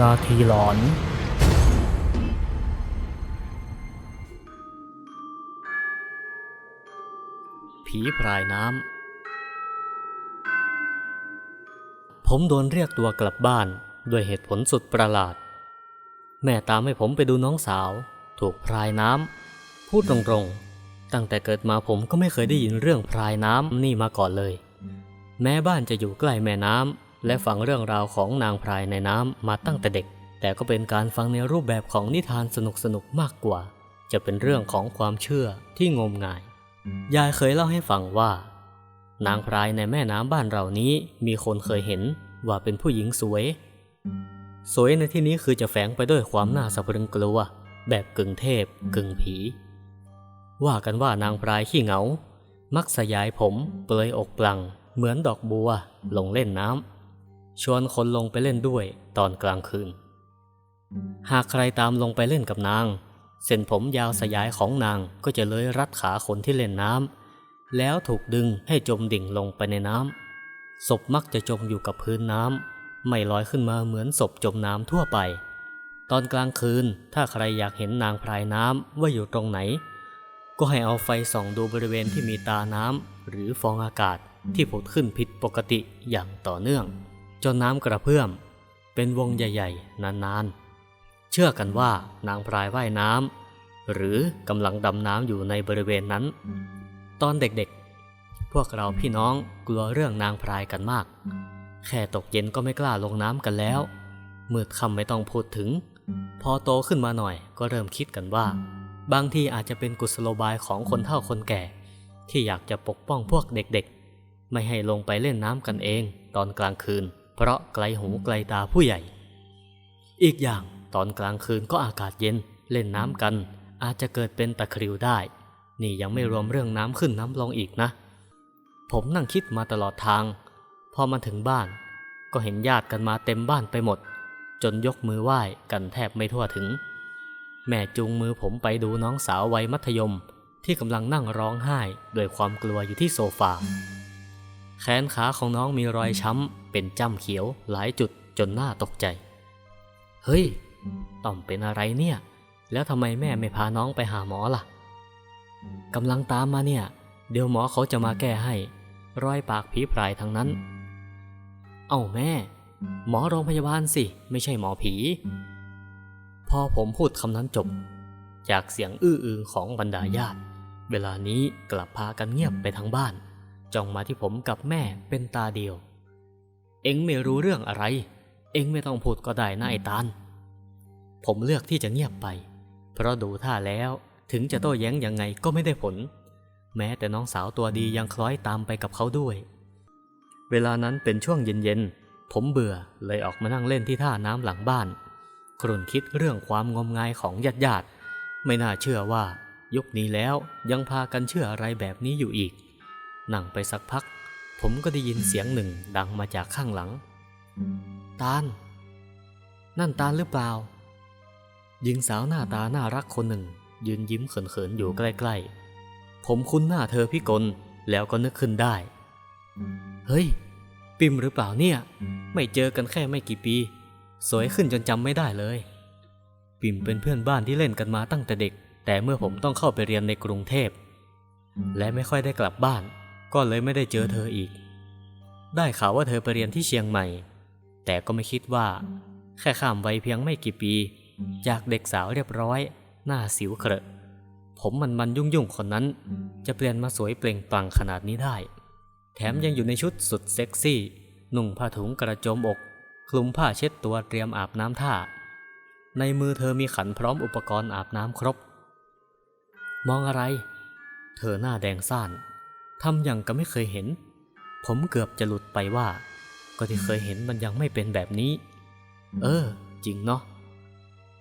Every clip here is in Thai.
นาทีหลอน ผีพรายน้ำ ผมโดนเรียกตัวกลับบ้านด้วยเหตุผลสุดประหลาด แม่ตามให้ผมไปดูน้องสาว ถูกพรายน้ำ พูดตรงๆ ตั้งแต่เกิดมาผมก็ไม่เคยได้ยินเรื่องพรายน้ำนี่มาก่อนเลย แม้บ้านจะอยู่ใกล้แม่น้ำ และฟังเรื่องราวของนางพรายในน้ำมาตั้งแต่เด็ก แต่ก็เป็นการฟังในรูปแบบของนิทานสนุกๆมากกว่า จะเป็นเรื่องของความเชื่อที่งมงาย ยายเคยเล่าให้ฟังว่า นางพรายในแม่น้ำบ้านเรานี้มีคนเคยเห็นว่าเป็นผู้หญิงสวย สวยในที่นี้คือจะแฝงไปด้วยความน่าสะพรึงกลัว แบบกึ่งเทพ กึ่งผี ว่ากันว่านางพรายขี้เหงา มักสยายผม เปลือยอกปลัง เหมือนดอกบัว ลงเล่นน้ำ ชวนคนลงไปเล่นด้วยตอนกลางคืน หากใครตามลงไปเล่นกับนาง เส้นผมยาวสยายของนางก็จะเลยรัดขาคนที่เล่นน้ำแล้วถูกดึงให้จมดิ่งลงไปในน้ำศพมักจะจมอยู่กับพื้นน้ำไม่ลอยขึ้นมาเหมือนศพจมน้ำทั่วไป ตอนกลางคืนถ้าใครอยากเห็นนางพรายน้ำว่าอยู่ตรงไหน ก็ให้เอาไฟส่องดูบริเวณที่มีตาน้ำหรือฟองอากาศที่ผุดขึ้นผิดปกติอย่างต่อเนื่อง จนน้ำกระเพื่อม เป็นวงใหญ่ๆ นานๆ เชื่อกันว่านางพรายว่ายน้ำหรือกำลังดำน้ำอยู่ในบริเวณนั้น ตอนเด็กๆ พวกเราพี่น้องกลัวเรื่องนางพรายกันมาก แค่ตกเย็นก็ไม่กล้าลงน้ำกันแล้วมืดค่ำไม่ต้องพูดถึง พอโตขึ้นมาหน่อยก็เริ่มคิดกันว่า บางทีอาจจะเป็นกุศโลบายของคนเฒ่าคนแก่ ที่อยากจะปกป้องพวกเด็กๆ ไม่ให้ลงไปเล่นน้ำกันเองตอนกลางคืน เพราะไกลหูไกลตาผู้ใหญ่ อีกอย่างตอนกลางคืนก็อากาศเย็นเล่นน้ำกัน อาจจะเกิดเป็นตะคริวได้ นี่ยังไม่รวมเรื่องน้ำขึ้นน้ำลงอีกนะ ผมนั่งคิดมาตลอดทาง พอมาถึงบ้าน ก็เห็นญาติกันมาเต็มบ้านไปหมด จนยกมือไหว้กันแทบไม่ทั่วถึง แม่จูงมือผมไปดูน้องสาววัยมัธยมที่กำลังนั่งร้องไห้ด้วยความกลัวอยู่ที่โซฟา แขนขาของน้องมีรอยช้ำ เป็นจ้ำเขียวหลายจุดจนหน่าตกใจ เฮ้ย ต่อมเป็นอะไรเนี่ย แล้วทำไมแม่ไม่พาน้องไปหาหมอล่ะกำลังตามมาเนี่ย เดี๋ยวหมอเขาจะมาแก้ให้ รอยปากผีพรายทั้งนั้น เอ้าแม่ หมอโรงพยาบาลสิ ไม่ใช่หมอผี พอผมพูดคำนั้นจบ จากเสียงอื้ออึงของบรรดาญาติ เวลานี้กลับพากันเงียบไปทั้งบ้าน จ้องมาที่ผมกับแม่เป็นตาเดียว เอ็งไม่รู้เรื่องอะไร เอ็งไม่ต้องพูดก็ได้นะไอ้ตาลผมเลือกที่จะเงียบไป เพราะดูท่าแล้วถึงจะโต้แย้งยังไงก็ไม่ได้ผล แม้แต่น้องสาวตัวดียังคล้อยตามไปกับเขาด้วย เวลานั้นเป็นช่วงเย็นๆ ผมเบื่อเลยออกมานั่งเล่นที่ท่าน้ำหลังบ้าน ครุ่นคิดเรื่องความงมงายของญาติญาติๆไม่น่าเชื่อว่า ยุคนี้แล้วยังพากันเชื่ออะไรแบบนี้อยู่อีก นั่งไปสักพัก ผมก็ได้ยินเสียงหนึ่งดังมาจากข้างหลัง ตาล นั่นตาลหรือเปล่า หญิงสาวหน้าตาน่ารักคนหนึ่ง ยืนยิ้มเขินๆอยู่ใกล้ๆ ผมคุ้นหน้าเธอพี่กลแล้วก็นึกขึ้นได้ เฮ้ย ปิมหรือเปล่าเนี่ย ไม่เจอกันแค่ไม่กี่ปี สวยขึ้นจนจำไม่ได้เลย ปิมเป็นเพื่อนบ้านที่เล่นกันมาตั้งแต่เด็ก แต่เมื่อผมต้องเข้าไปเรียนในกรุงเทพและไม่ค่อยได้กลับบ้าน ก็เลยไม่ได้เจอเธออีก ได้ข่าวว่าเธอไปเรียนที่เชียงใหม่ แต่ก็ไม่คิดว่า แค่ข้ามวัยเพียงไม่กี่ปี จากเด็กสาวเรียบร้อย หน้าสิวเครอะผมมันมันยุ่งยุ่งคนนั้น จะเปลี่ยนมาสวยเปล่งปลั่งขนาดนี้ได้ แถมยังอยู่ในชุดสุดเซ็กซี่ นุ่งผ้าถุงกระโจมอก คลุมผ้าเช็ดตัวเตรียมอาบน้ำท่า ในมือเธอมีขันพร้อมอุปกรณ์อาบน้ำครบ มองอะไร เธอหน้าแดงซ่าน ทำอย่างก็ไม่เคยเห็น ผมเกือบจะหลุดไปว่า ก็ที่เคยเห็นมันยังไม่เป็นแบบนี้ เออ จริงเนาะ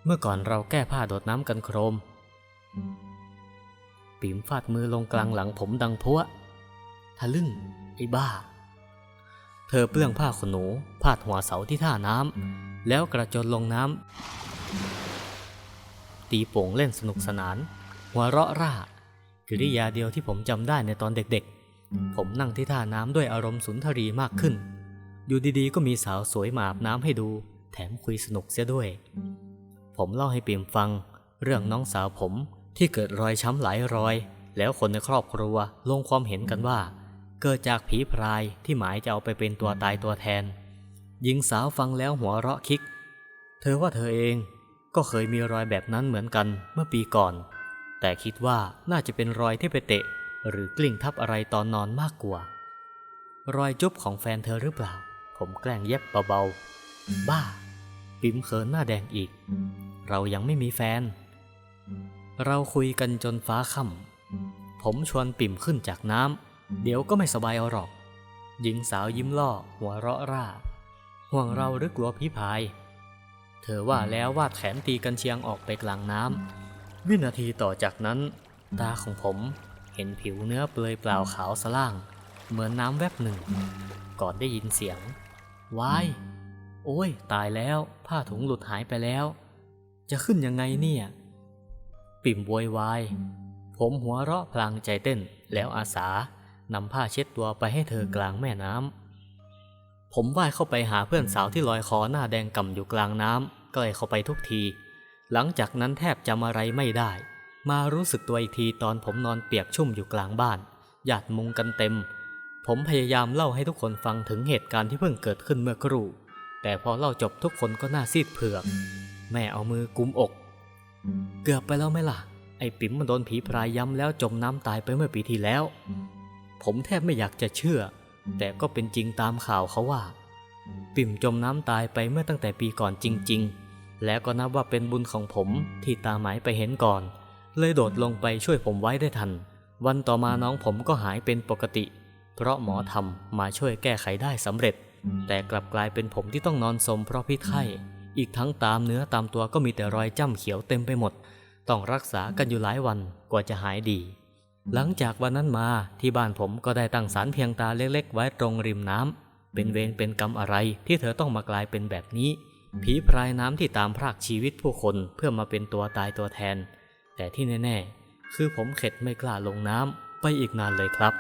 เมื่อก่อนเราแก้ผ้าโดดน้ำกันโครม ปิ๋มฟาดมือลงกลางหลังผมดังพัวทะลึ่ง ไอ้บ้า เธอเปลื้องผ้าขนหนูพาดหัวเสาที่ท่าน้ำแล้วกระโจนลงน้ำตีโป่งเล่นสนุกสนาน หัวเราะร่า กิริยาเดียวที่ผมจำได้ในตอนเด็กๆ ผมนั่งที่ท่าน้ำด้วยอารมณ์สุนทรีมากขึ้น อยู่ดีๆ ก็มีสาวสวยมาอาบน้ำให้ดู แถมคุยสนุกเสียด้วย ผมเล่าให้ปิ่มฟัง เรื่องน้องสาวผมที่เกิดรอยช้ำหลายรอย แล้วคนในครอบครัวลงความเห็นกันว่า เกิดจากผีพรายที่หมายจะเอาไปเป็นตัวตายตัวแทน หญิงสาวฟังแล้วหัวเราะคิก เธอว่าเธอเองก็เคยมีรอยแบบนั้นเหมือนกันเมื่อปีก่อน แต่คิดว่าน่าจะเป็นรอยที่ไปเตะ หรือกลิ้งทับอะไรตอนนอนมากกว่า รอยจุบของแฟนเธอหรือเปล่า ผมแกล้งเย็บเบาๆ บ้า ปิ๋มเขินหน้าแดงอีก เรายังไม่มีแฟน เราคุยกันจนฟ้าค่ำผมชวนปิ่มขึ้นจากน้ำเดี๋ยวก็ไม่สบายเอาหรอก หญิงสาวยิ้มล่อหัวเราะร่า ห่วงเราหรือกลัวพี่พาย เธอว่าแล้ววาดแขนตีกันเชียงออกไปกลางน้ำ วินาทีต่อจากนั้น ตาของผมเห็นผิวเนื้อเปลือยเปล่าขาวสล่าง เหมือนน้ำแวบหนึ่ง ก่อนได้ยินเสียงว้ายโอ้ย ตายแล้ว ผ้าถุงหลุดหายไปแล้ว จะขึ้นยังไงเนี่ย ปิ่มโวยวาย ผมหัวเราะพลางใจเต้น แล้วอาสานำผ้าเช็ดตัวไปให้เธอกลางแม่น้ำ ผมว่ายเข้าไปหาเพื่อนสาวที่ลอยคอหน้าแดงก่ำอยู่กลางน้ำใกล้เข้าไปทุกที หลังจากนั้นแทบจำอะไรไม่ได้ มารู้สึกตัวอีกทีตอนผมนอนเปียกชุ่มอยู่กลางบ้าน หยาดมุงกันเต็ม ผมพยายามเล่าให้ทุกคนฟังถึงเหตุการณ์ที่เพิ่งเกิดขึ้นเมื่อครู่ แต่พอเล่าจบทุกคนก็หน้าซีดเผือก แม่เอามือกุมอก เกือบไปแล้วไหมล่ะ ไอ้ปิ๋มมันโดนผีพรายย้ำแล้วจมน้ำตายไปเมื่อปีที่แล้ว ผมแทบไม่อยากจะเชื่อ แต่ก็เป็นจริงตามข่าวเขาว่า ปิ่มจมน้ำตายไปเมื่อตั้งแต่ปีก่อนจริง ๆ และก็นับว่าเป็นบุญของผมที่ตาหมายไปเห็นก่อน เลยโดดลงไปช่วยผมไว้ได้ทัน วันต่อมาน้องผมก็หายเป็นปกติ เพราะหมอทำมาช่วยแก้ไขได้สำเร็จ แต่กลับกลายเป็นผมที่ต้องนอนสมเพราะพิษไข้ อีกทั้งตามเนื้อตามตัวก็มีแต่รอยจ้ำเขียวเต็มไปหมด ต้องรักษากันอยู่หลายวันกว่าจะหายดี หลังจากวันนั้นมาที่บ้านผมก็ได้ตั้งศาลเพียงตาเล็กๆ ไว้ตรงริมน้ำเป็นเวรเป็นกรรมอะไรที่เธอต้องมากลายเป็นแบบนี้ ผีพรายน้ำที่ตามพรากชีวิตผู้คนเพื่อมาเป็นตัวตายตัวแทน แต่ที่แน่ ๆ คือผมเข็ดไม่กล้าลงน้ำไปอีกนานเลยครับ